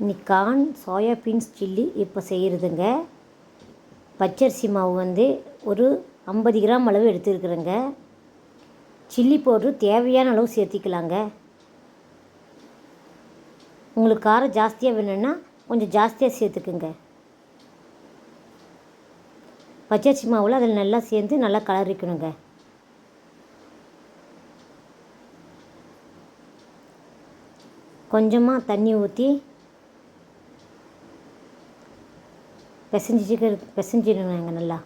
இன்னைக்கு corn soya beans chilli இப்போ செய்கிறதுங்க பச்சரிசி மாவு வந்து ஒரு ஐம்பது கிராம் அளவு எடுத்துருக்குறேங்க. சில்லி பவுட்ரு தேவையான அளவு சேர்த்திக்கலாங்க. உங்களுக்கு காரம் ஜாஸ்தியாக வேணும்னா கொஞ்சம் ஜாஸ்தியாக சேர்த்துக்குங்க. பச்சரிசி மாவில் அதில் நல்லா சேர்ந்து நல்லா கலரிக்கணுங்க. கொஞ்சமாக தண்ணி ஊற்றி பிசைஞ்சிக்க பிசைஞ்சிடுவேங்க நல்லா.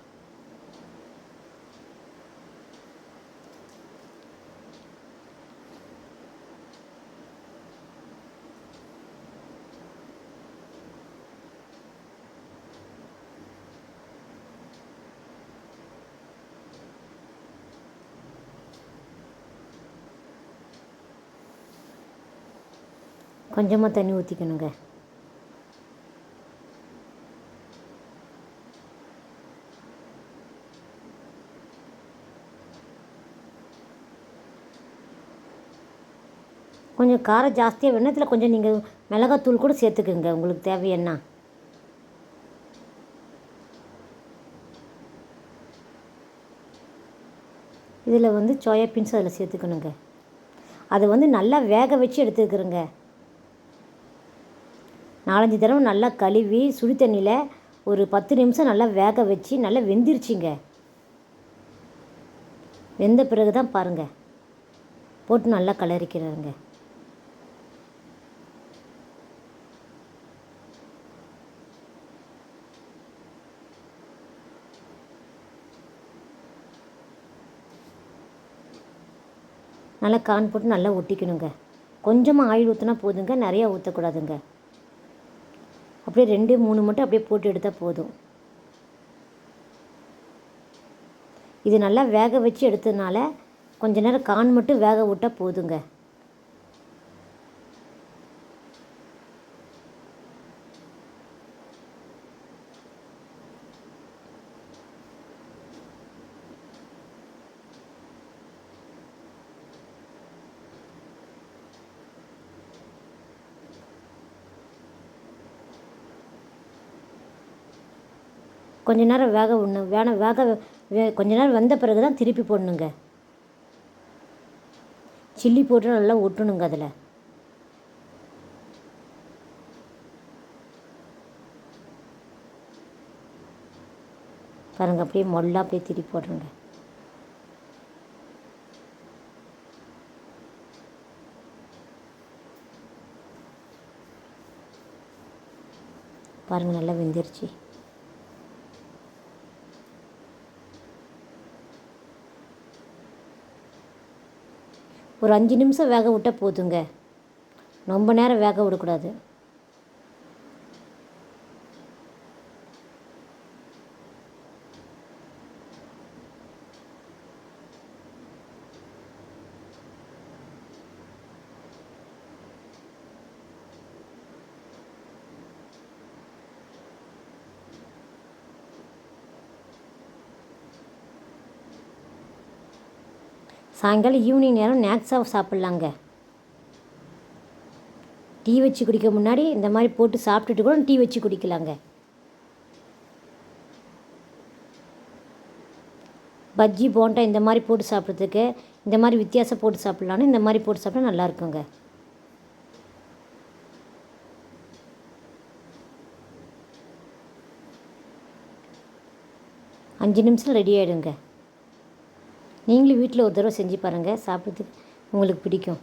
கொஞ்சமாக தண்ணி ஊற்றிக்கணுங்க கொஞ்சம் காரம் ஜாஸ்தியாக வேணும் இதில் கொஞ்சம் நீங்கள் மிளகாத்தூள் கூட சேர்த்துக்குங்க. உங்களுக்கு தேவைன்னா இதில் வந்து சோயா பீன்ஸ் அதில் சேர்த்துக்கணுங்க. அதை வந்து நல்லா வேக வச்சு எடுத்துக்கிறேங்க. நாலஞ்சு தடவை நல்லா கழுவி சுடு தண்ணியில் ஒரு பத்து நிமிஷம் நல்லா வேக வச்சு நல்லா வெந்திருச்சிங்க. வெந்த பிறகு தான் பாருங்கள் போட்டு நல்லா கலரிக்கிறாருங்க நல்லா கான் போட்டு நல்லா ஒட்டிக்கணுங்க. கொஞ்சமாக ஆயில் ஊற்றினா போதுங்க நிறையா ஊற்றக்கூடாதுங்க அப்படியே ரெண்டு மூணு மட்டும் அப்படியே போட்டு எடுத்தால் போதும். இது நல்லா வேக வச்சு எடுத்ததுனால கொஞ்ச நேரம் கான் மட்டும் வேக விட்டால் போதுங்க. கொஞ்ச நேரம் வேக விடணும் வேணாம் வேக வே கொஞ்ச நேரம் வெந்த பிறகு தான் திருப்பி போடணுங்க. சில்லி போட்டு நல்லா ஒட்டணுங்க அதில். பாருங்கள் அப்படியே மொல்லாக அப்படியே திருப்பி போடுறேங்க பாருங்கள் நல்லா வெந்துருச்சு. ஒரு அஞ்சு நிமிஷம் வேக விட்டால் போதுங்க. ரொம்ப நேரம் வேக விடக்கூடாது. சாயங்காலம் ஈவினிங் நேரம் ஸ்நாக்ஸாக சாப்பிட்லாங்க. டீ வச்சு குடிக்க முன்னாடி இந்த மாதிரி போட்டு சாப்பிட்டுட்டு கூட டீ வச்சு குடிக்கலாங்க. பஜ்ஜி போண்டா இந்த மாதிரி போட்டு சாப்பிட்றதுக்கு இந்த மாதிரி வித்தியாசம் போட்டு சாப்பிட்லான்னு இந்த மாதிரி போட்டு சாப்பிட்டா நல்லா இருக்குங்க. அஞ்சு நிமிஷம் ரெடி ஆகிடுங்க நீங்களும் வீட்டில் ஒரு தடவை செஞ்சு பாருங்கள் சாப்பிட்றதுக்கு உங்களுக்கு பிடிக்கும்.